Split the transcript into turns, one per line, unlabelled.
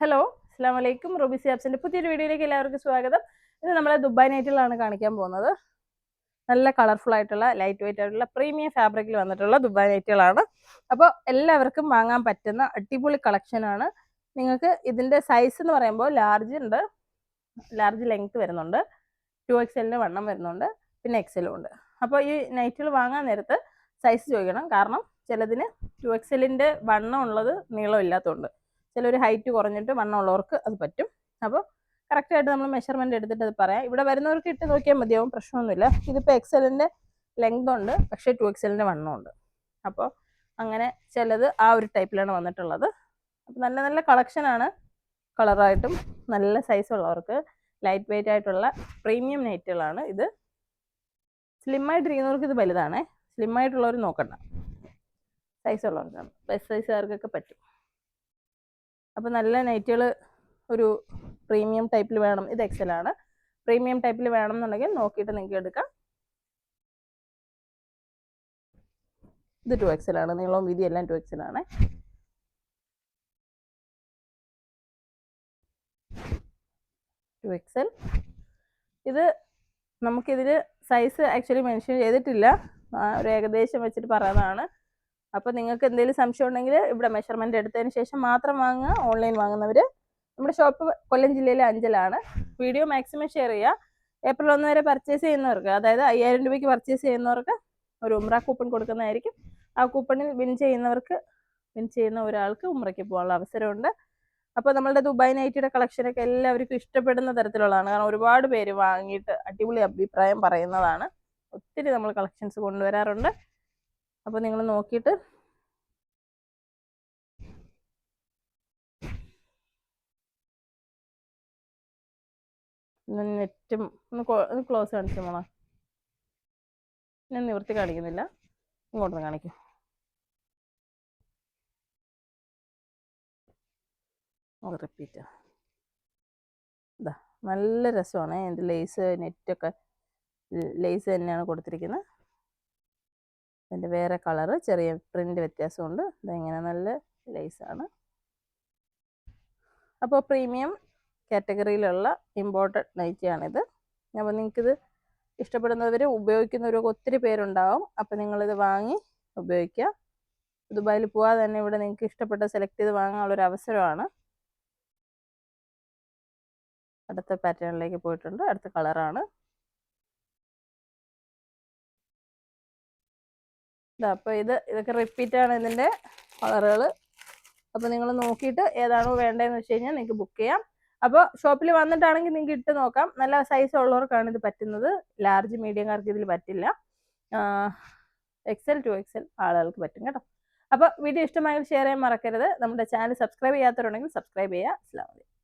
Hello അസ്സാം വലൈക്കും Ruby സിയാബ്സിന്റെ പുതിയൊരു വീഡിയോയിലേക്ക് എല്ലാവർക്കും സ്വാഗതം. ഇത് നമ്മളെ ദുബായ് നൈറ്റിലാണ് കാണിക്കാൻ പോകുന്നത്. നല്ല കളർഫുൾ ആയിട്ടുള്ള ലൈറ്റ് വെയിറ്റ് ആയിട്ടുള്ള പ്രീമിയം ഫാബ്രിക്കിൽ വന്നിട്ടുള്ള ദുബായ് നൈറ്റുകളാണ്. അപ്പോൾ എല്ലാവർക്കും വാങ്ങാൻ പറ്റുന്ന അടിപൊളി കളക്ഷനാണ് നിങ്ങൾക്ക് ഇതിന്റെ സൈസ് എന്ന് പറയുമ്പോൾ ലാർജ് ഉണ്ട്. ലാർജ് ലെങ്ത് വരുന്നുണ്ട്. ടു എക്സലിന് വണ്ണം വരുന്നുണ്ട്. പിന്നെ എക്സലും ഉണ്ട്. അപ്പോൾ ഈ നൈറ്റുകൾ വാങ്ങാൻ നേരത്ത് സൈസ് ചോദിക്കണം. കാരണം ചിലതിന് ടു എക്സലിന്റെ വണ്ണം ഉള്ളത് നീളം ഇല്ലാത്തതുണ്ട് ചിലർ ഹൈറ്റ് കുറഞ്ഞിട്ട് വണ്ണം ഉള്ളവർക്ക് അത് പറ്റും. അപ്പോൾ കറക്റ്റായിട്ട് നമ്മൾ മെഷർമെന്റ് എടുത്തിട്ട് അത് പറയാം. ഇവിടെ വരുന്നവർക്ക് ഇട്ട് നോക്കിയാൽ മതിയാവും പ്രശ്നമൊന്നുമില്ല. ഇതിപ്പോൾ എക്സലിന്റെ ലെങ്ത് ഉണ്ട് പക്ഷേ ടു എക്സലിന്റെ വണ്ണം ഉണ്ട്. അപ്പോൾ അങ്ങനെ ചിലത് ആ ഒരു ടൈപ്പിലാണ് വന്നിട്ടുള്ളത്. അപ്പോൾ നല്ല നല്ല കളക്ഷനാണ് കളറായിട്ടും നല്ല സൈസ് ഉള്ളവർക്ക് ലൈറ്റ് വെയിറ്റ് ആയിട്ടുള്ള പ്രീമിയം നൈറ്റുകളാണ് ഇത്. സ്ലിം ആയിട്ടിരിക്കുന്നവർക്ക് ഇത് വലുതാണേ. സ്ലിം ആയിട്ടുള്ളവർ നോക്കണ്ട. സൈസ് ഉള്ളവർക്കാണ്. പ്ലസ് സൈസുകാർക്കൊക്കെ പറ്റും. അപ്പോൾ നല്ല നൈറ്റുകൾ ഒരു പ്രീമിയം ടൈപ്പിൽ വേണം. ഇത് എക്സൽ ആണ്. പ്രീമിയം ടൈപ്പിൽ വേണം എന്നുണ്ടെങ്കിൽ നോക്കിയിട്ട് നിങ്ങൾക്ക് എടുക്കാം. ഇത് ടു എക്സലാണ് നീളവും വീതി എല്ലാം ടു എക്സലാണ് ടു എക്സൽ ഇത് നമുക്കിതിൽ സൈസ് ആക്ച്വലി മെൻഷൻ ചെയ്തിട്ടില്ല. ഒരു ഏകദേശം വെച്ചിട്ട് പറയുന്നതാണ്. അപ്പോൾ നിങ്ങൾക്ക് എന്തെങ്കിലും സംശയം ഉണ്ടെങ്കിൽ ഇവിടെ മെഷർമെന്റ് എടുത്തതിന് ശേഷം മാത്രം വാങ്ങുക. ഓൺലൈൻ വാങ്ങുന്നവർ നമ്മുടെ ഷോപ്പ് കൊല്ലം ജില്ലയിലെ അഞ്ചലാണ്. വീഡിയോ മാക്സിമം ഷെയർ ചെയ്യുക. ഏപ്രിൽ ഒന്ന് വരെ പർച്ചേസ് ചെയ്യുന്നവർക്ക് അതായത് അയ്യായിരം രൂപയ്ക്ക് പർച്ചേസ് ചെയ്യുന്നവർക്ക് ഒരു ഉമ്ര കൂപ്പൺ കൊടുക്കുന്നതായിരിക്കും. ആ കൂപ്പണിൽ വിൻ ചെയ്യുന്നവർക്ക് വിൻ ചെയ്യുന്ന ഒരാൾക്ക് ഉമ്രയ്ക്ക് പോകാനുള്ള അവസരമുണ്ട്. അപ്പോൾ നമ്മളുടെ ദുബായ് നൈറ്റിയുടെ കളക്ഷനൊക്കെ എല്ലാവർക്കും ഇഷ്ടപ്പെടുന്ന തരത്തിലുള്ളതാണ്. കാരണം ഒരുപാട് പേര് വാങ്ങിയിട്ട് അടിപൊളി അഭിപ്രായം പറയുന്നതാണ്. ഒത്തിരി നമ്മൾ കളക്ഷൻസ് കൊണ്ടുവരാറുണ്ട്. അപ്പോൾ നിങ്ങൾ നോക്കിയിട്ട് നെറ്റും ഒന്ന് ക്ലോസ് കാണിച്ചു മോളെ? ഞാൻ നിവൃത്തി കാണിക്കുന്നില്ല. ഇങ്ങോട്ടൊന്ന് കാണിക്കും. റിപ്പീറ്റ് ഇതാ നല്ല രസമാണ് എന്റെ ലേസ് നെറ്റൊക്കെ ലേസ് തന്നെയാണ് കൊടുത്തിരിക്കുന്നത് അതിന്റെ വേറെ കളറ് ചെറിയ പ്രിന്റ് വ്യത്യാസമുണ്ട്. ഇതെങ്ങനെ നല്ല ലേസാണ് അപ്പോൾ പ്രീമിയം കാറ്റഗറിയിലുള്ള ഇമ്പോർട്ടഡ് നൈറ്റിയാണിത് അപ്പോൾ നിങ്ങൾക്കിത് ഇഷ്ടപ്പെടുന്നവർ ഉപയോഗിക്കുന്നവരൊക്കെ ഒത്തിരി പേരുണ്ടാവും. അപ്പോൾ നിങ്ങളിത് വാങ്ങി ഉപയോഗിക്കുക. ദുബായിൽ പോവാതെ തന്നെ ഇവിടെ നിങ്ങൾക്ക് ഇഷ്ടപ്പെട്ട സെലക്ട് ചെയ്ത് വാങ്ങാനുള്ളൊരു അവസരമാണ്. അടുത്ത പാറ്റേണിലേക്ക് പോയിട്ടുണ്ട്. അടുത്ത കളറാണ്. അപ്പോൾ ഇത് ഇതൊക്കെ റിപ്പീറ്റ് ആണ് ഇതിന്റെ കളറുകൾ അപ്പോൾ നിങ്ങൾ നോക്കിയിട്ട് ഏതാണോ വേണ്ടതെന്ന് വെച്ച് കഴിഞ്ഞാൽ നിങ്ങൾക്ക് ബുക്ക് ചെയ്യാം. അപ്പോൾ ഷോപ്പിൽ വന്നിട്ടാണെങ്കിൽ നിങ്ങൾക്ക് ഇട്ട് നോക്കാം. നല്ല സൈസ് ഉള്ളവർക്കാണ് ഇത് പറ്റുന്നത്. ലാർജ് മീഡിയംകാർക്ക് ഇതിൽ പറ്റില്ല. എക്സൽ ടു എക്സൽ ആളുകൾക്ക് പറ്റും കേട്ടോ. അപ്പോൾ വീഡിയോ ഇഷ്ടമായെങ്കിൽ ഷെയർ ചെയ്യാൻ മറക്കരുത്. നമ്മുടെ ചാനൽ സബ്സ്ക്രൈബ് ചെയ്യാത്തവരുണ്ടെങ്കിൽ സബ്സ്ക്രൈബ് ചെയ്യുക അസ്ലാം വലൈക്കും